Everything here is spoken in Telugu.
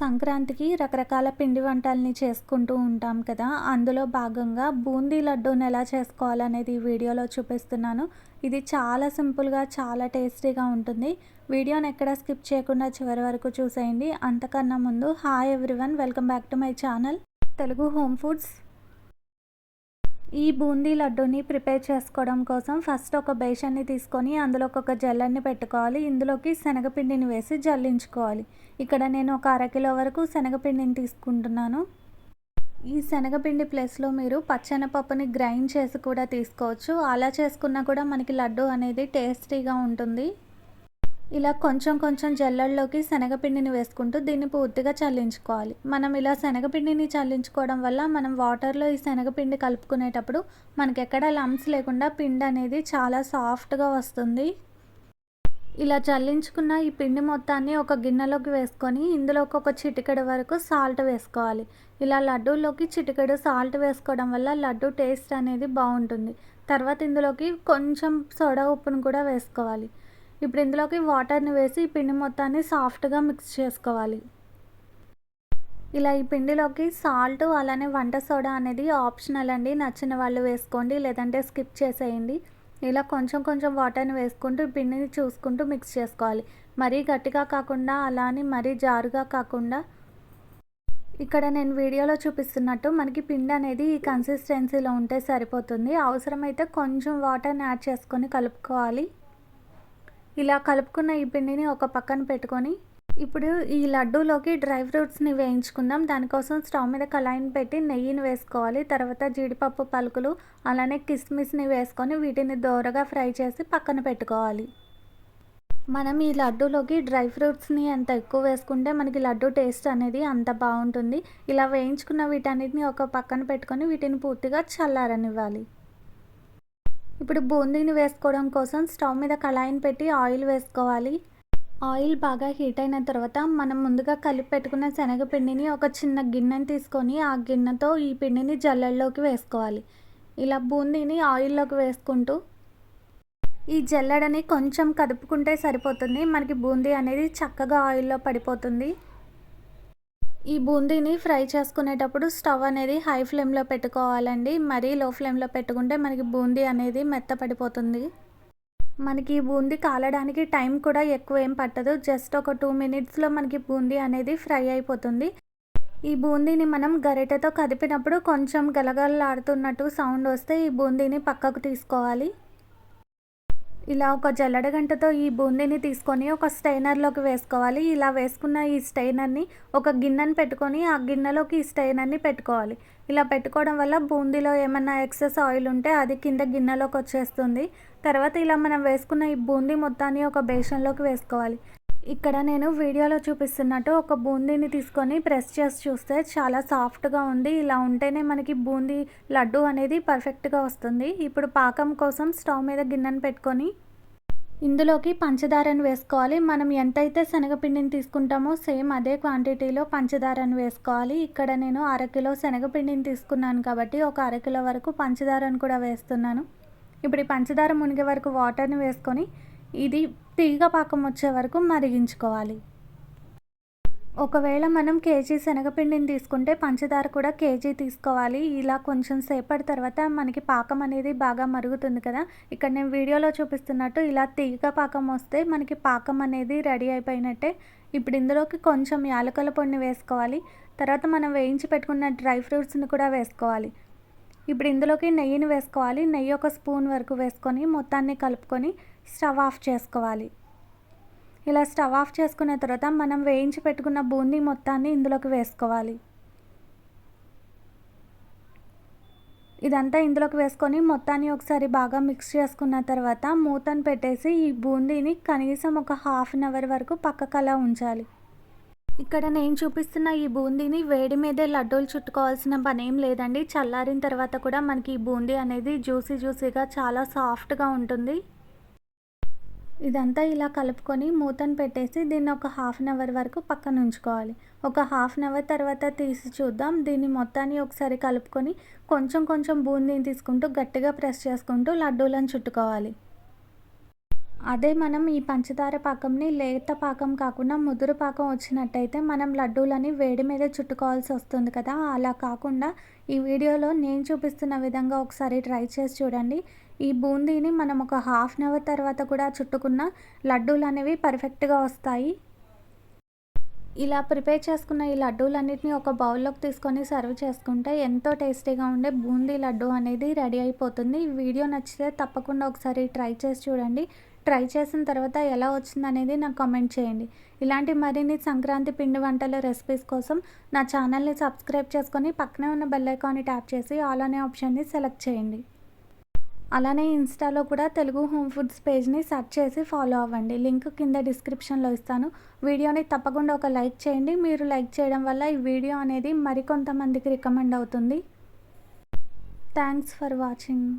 సంక్రాంతికి రకరకాల పిండి వంటల్ని చేసుకుంటూ ఉంటాం కదా. అందులో భాగంగా బూందీ లడ్డూని ఎలా చేసుకోవాలనేది ఈ వీడియోలో చూపిస్తున్నాను. ఇది చాలా సింపుల్గా చాలా టేస్టీగా ఉంటుంది. వీడియోని ఎక్కడ స్కిప్ చేయకుండా చివరి వరకు చూసేయండి. అంతకన్నా ముందు hi everyone welcome back to my channel. Telugu home foods. ఈ బూందీ లడ్డూని ప్రిపేర్ చేసుకోవడం కోసం ఫస్ట్ ఒక బేషన్ని తీసుకొని అందులో ఒక జల్లన్ని పెట్టుకోవాలి. ఇందులోకి శనగపిండిని వేసి జల్లించుకోవాలి. ఇక్కడ నేను ఒక అరకిలో వరకు శనగపిండిని తీసుకుంటున్నాను. ఈ శనగపిండి ప్లేస్లో మీరు పచ్చెనపప్పుని గ్రైండ్ చేసి కూడా తీసుకోవచ్చు. అలా చేసుకున్నా కూడా మనకి లడ్డు అనేది టేస్టీగా ఉంటుంది. ఇలా కొంచెం కొంచెం జల్లెడలోకి శనగపిండిని వేసుకుంటూ దీన్ని పూర్తిగా చల్లించుకోవాలి. మనం ఇలా శనగపిండిని చల్లించుకోవడం వల్ల మనం వాటర్లో ఈ శనగపిండి కలుపుకునేటప్పుడు మనకి ఎక్కడ లంప్స్ లేకుండా పిండి అనేది చాలా సాఫ్ట్గా వస్తుంది. ఇలా చల్లించుకున్న ఈ పిండి మొత్తాన్ని ఒక గిన్నెలోకి వేసుకొని ఇందులోకి ఒక చిటికెడు వరకు సాల్ట్ వేసుకోవాలి. ఇలా లడ్డూలోకి చిటికెడు సాల్ట్ వేసుకోవడం వల్ల లడ్డు టేస్ట్ అనేది బాగుంటుంది. తర్వాత ఇందులోకి కొంచెం సోడా ఉప్పును కూడా వేసుకోవాలి. ఇప్పుడు ఇందులోకి వాటర్ని వేసి ఈ పిండి మొత్తాన్ని సాఫ్ట్గా మిక్స్ చేసుకోవాలి. ఇలా ఈ పిండిలోకి సాల్ట్ అలానే వంట సోడా అనేది ఆప్షనల్ అండి. నచ్చిన వాళ్ళు వేసుకోండి లేదంటే స్కిప్ చేసేయండి. ఇలా కొంచెం కొంచెం వాటర్ని వేసుకుంటూ పిండిని చూసుకుంటూ మిక్స్ చేసుకోవాలి. మరీ గట్టిగా కాకుండా అలా అని మరీ జారుగా కాకుండా. ఇక్కడ నేను వీడియోలో చూపిస్తున్నట్టు మనకి పిండి అనేది ఈ కన్సిస్టెన్సీలో ఉంటే సరిపోతుంది. అవసరమైతే కొంచెం వాటర్ని యాడ్ చేసుకొని కలుపుకోవాలి. ఇలా కలుపుకున్న ఈ పిండిని ఒక పక్కన పెట్టుకొని ఇప్పుడు ఈ లడ్డూలోకి డ్రై ఫ్రూట్స్ని వేయించుకుందాం. దానికోసం స్టవ్ మీద కళాయిని పెట్టి నెయ్యిని వేసుకోవాలి. తర్వాత జీడిపప్పు పలుకులు అలానే కిస్మిస్ని వేసుకొని వీటిని దోరగా ఫ్రై చేసి పక్కన పెట్టుకోవాలి. మనం ఈ లడ్డూలోకి డ్రై ఫ్రూట్స్ని ఎంత ఎక్కువ వేసుకుంటే మనకి లడ్డు టేస్ట్ అనేది అంత బాగుంటుంది. ఇలా వేయించుకున్న వీటన్నిటిని ఒక పక్కన పెట్టుకొని వీటిని పూర్తిగా చల్లారనివ్వాలి. ఇప్పుడు బూందీని వేసుకోవడం కోసం స్టవ్ మీద కళాయిని పెట్టి ఆయిల్ వేసుకోవాలి. ఆయిల్ బాగా హీట్ అయిన తర్వాత మనం ముందుగా కలిపి పెట్టుకున్న శనగపిండిని ఒక చిన్న గిన్నెని తీసుకొని ఆ గిన్నెతో ఈ పిండిని జల్లెడలోకి వేసుకోవాలి. ఇలా బూందీని ఆయిల్లోకి వేసుకుంటూ ఈ జల్లెడని కొంచెం కదుపుకుంటే సరిపోతుంది. మనకి బూందీ అనేది చక్కగా ఆయిల్లో పడిపోతుంది. ఈ బూందీని ఫ్రై చేసుకునేటప్పుడు స్టవ్ అనేది హై ఫ్లేమ్లో పెట్టుకోవాలండి. మరీ లో ఫ్లేమ్లో పెట్టుకుంటే మనకి బూందీ అనేది మెత్తపడిపోతుంది మనకి బూందీ కాలడానికి టైం కూడా ఎక్కువ ఏం పట్టదు. జస్ట్ ఒక టూ మినిట్స్లో మనకి బూందీ అనేది ఫ్రై అయిపోతుంది. ఈ బూందీని మనం గరిటెతో కదిపినప్పుడు కొంచెం గలగలలాడుతున్నట్టు సౌండ్ వస్తే ఈ బూందీని పక్కకు తీసుకోవాలి. ఇలా ఒక జల్లడగంటతో ఈ బూందీని తీసుకొని ఒక స్టైనర్లోకి వేసుకోవాలి. ఇలా వేసుకున్న ఈ స్టైనర్ని ఒక గిన్నెని పెట్టుకొని ఆ గిన్నెలోకి ఈ స్టైనర్ని పెట్టుకోవాలి. ఇలా పెట్టుకోవడం వల్ల బూందీలో ఏమన్నా ఎక్సెస్ ఆయిల్ ఉంటే అది కింద గిన్నెలోకి వచ్చేస్తుంది. తర్వాత ఇలా మనం వేసుకున్న ఈ బూందీ మొత్తాన్ని ఒక బేషన్లోకి వేసుకోవాలి. ఇక్కడ నేను వీడియోలో చూపిస్తున్నట్టు ఒక బూందీని తీసుకొని ప్రెస్ చేసి చూస్తే చాలా సాఫ్ట్గా ఉంది. ఇలా ఉంటేనే మనకి బూందీ లడ్డు అనేది పర్ఫెక్ట్గా వస్తుంది. ఇప్పుడు పాకం కోసం స్టవ్ మీద గిన్నెను పెట్టుకొని ఇందులోకి పంచదారను వేసుకోవాలి. మనం ఎంతైతే శనగపిండిని తీసుకుంటామో సేమ్ అదే క్వాంటిటీలో పంచదారను వేసుకోవాలి. ఇక్కడ నేను అరకిలో శనగపిండిని తీసుకున్నాను కాబట్టి ఒక అరకిలో వరకు పంచదారను కూడా వేస్తున్నాను. ఇప్పుడు ఈ పంచదార మునిగే వరకు వాటర్ని వేసుకొని ఇది తీగ పాకం వచ్చే వరకు మరిగించుకోవాలి. ఒకవేళ మనం కేజీ శనగపిండిని తీసుకుంటే పంచదార కూడా కేజీ తీసుకోవాలి. ఇలా కొంచెం సేపటి తర్వాత మనకి పాకం అనేది బాగా మరుగుతుంది కదా. ఇక్కడ నేను వీడియోలో చూపిస్తున్నట్టు ఇలా తీగ పాకం వస్తే మనకి పాకం అనేది రెడీ అయిపోయినట్టే. ఇప్పుడు ఇందులోకి కొంచెం యాలకల పొడిని వేసుకోవాలి. తర్వాత మనం వేయించి పెట్టుకున్న డ్రై ఫ్రూట్స్ని కూడా వేసుకోవాలి. ఇప్పుడు ఇందులోకి నెయ్యిని వేసుకోవాలి. నెయ్యి ఒక స్పూన్ వరకు వేసుకొని మొత్తాన్ని కలుపుకొని స్టవ్ ఆఫ్ చేసుకోవాలి. ఇలా స్టవ్ ఆఫ్ చేసుకున్న తర్వాత మనం వేయించి పెట్టుకున్న బూందీ మొత్తాన్ని ఇందులోకి వేసుకోవాలి. ఇదంతా ఇందులోకి వేసుకొని మొత్తాన్ని ఒకసారి బాగా మిక్స్ చేసుకున్న తర్వాత మూతను పెట్టేసి ఈ బూందీని కనీసం ఒక హాఫ్ అన్ అవర్ వరకు పక్కకలా ఉంచాలి. ఇక్కడ నేను చూపిస్తున్న ఈ బూందీని వేడి మీదే లడ్డూలు చుట్టుకోవాల్సిన పని ఏం లేదండి. చల్లారిన తర్వాత కూడా మనకి ఈ బూందీ అనేది జ్యూసీ జ్యూసీగా చాలా సాఫ్ట్గా ఉంటుంది. ఇదంతా ఇలా కలుపుకొని మూతను పెట్టేసి దీన్ని ఒక హాఫ్ అన్ అవర్ వరకు పక్కన ఉంచుకోవాలి. ఒక హాఫ్ అన్ అవర్ తర్వాత తీసి చూద్దాం. దీన్ని మొత్తాన్ని ఒకసారి కలుపుకొని కొంచెం కొంచెం బూందీని తీసుకుంటూ గట్టిగా ప్రెస్ చేసుకుంటూ లడ్డూలను చుట్టుకోవాలి. అదే మనం ఈ పంచదార పాకంని లేత పాకం కాకుండా ముదురు పాకం వచ్చినట్టయితే మనం లడ్డూలని వేడి మీద చుట్టుకోవాల్సి వస్తుంది కదా. అలా కాకుండా ఈ వీడియోలో నేను చూపిస్తున్న విధంగా ఒకసారి ట్రై చేసి చూడండి. ఈ బూందీని మనం ఒక హాఫ్ అన్ అవర్ తర్వాత కూడా చుట్టుకున్న లడ్డూలు అనేవి పర్ఫెక్ట్గా వస్తాయి. ఇలా ప్రిపేర్ చేసుకున్న ఈ లడ్డూలన్నిటిని ఒక బౌల్లోకి తీసుకొని సర్వ్ చేసుకుంటే ఎంతో టేస్టీగా ఉండే బూందీ లడ్డు అనేది రెడీ అయిపోతుంది. ఈ వీడియో నచ్చితే తప్పకుండా ఒకసారి ట్రై చేసి చూడండి. ట్రై చేసిన తర్వాత ఎలా వచ్చింది అనేది నాకు కామెంట్ చేయండి. ఇలాంటి మరిన్ని సంక్రాంతి పిండి వంటల రెసిపీస్ కోసం నా ఛానల్ని సబ్స్క్రైబ్ చేసుకొని పక్కనే ఉన్న బెల్ ఐకాన్ని ట్యాప్ చేసి ఆల్ అనే ఆప్షన్ని సెలెక్ట్ చేయండి. అలానే ఇన్స్టాలో కూడా తెలుగు హోమ్ ఫుడ్స్ పేజ్ని సెర్చ్ చేసి ఫాలో అవ్వండి. లింక్ కింద డిస్క్రిప్షన్లో ఇస్తాను. వీడియోని తప్పకుండా ఒక లైక్ చేయండి. మీరు లైక్ చేయడం వల్ల ఈ వీడియో అనేది మరికొంతమందికి రికమెండ్ అవుతుంది. Thanks for watching.